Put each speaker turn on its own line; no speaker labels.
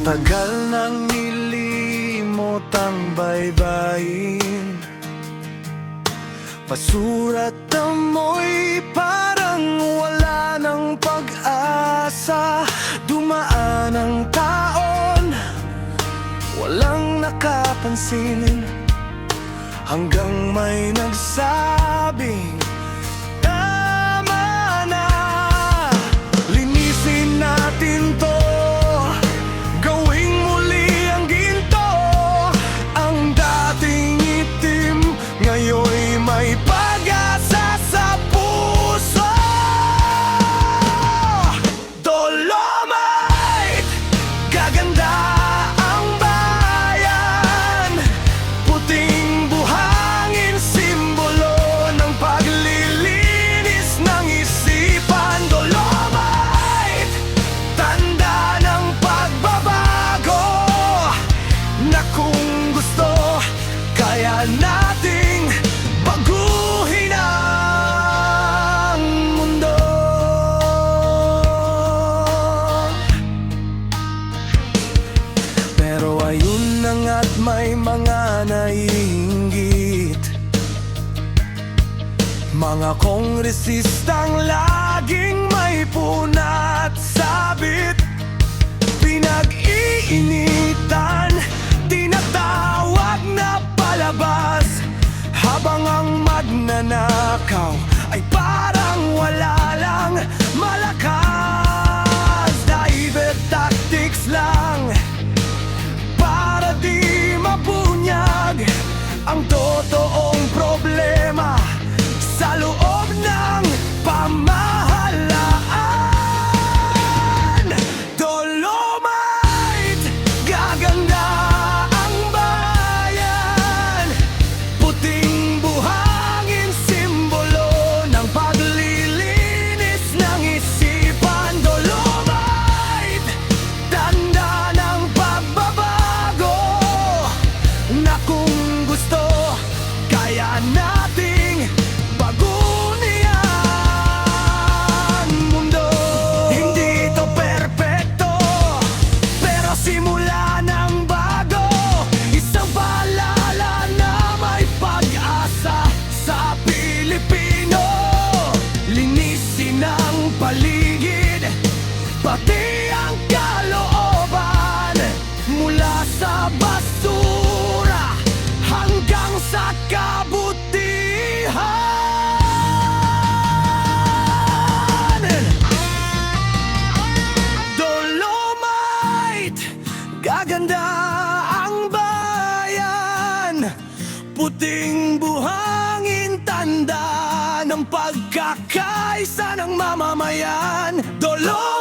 Matagal nang nilimot ang baybayin. Pasurat na mo'y parang wala ng pag-asa. Dumaan ang taon, walang nakapansin. Hanggang may nagsabing may mga naiinggit Mga kongresistang laging may punat sabit. Pinag-iinit Puting buhangin tanda ng pagkakaisa ng mamamayan. Dolor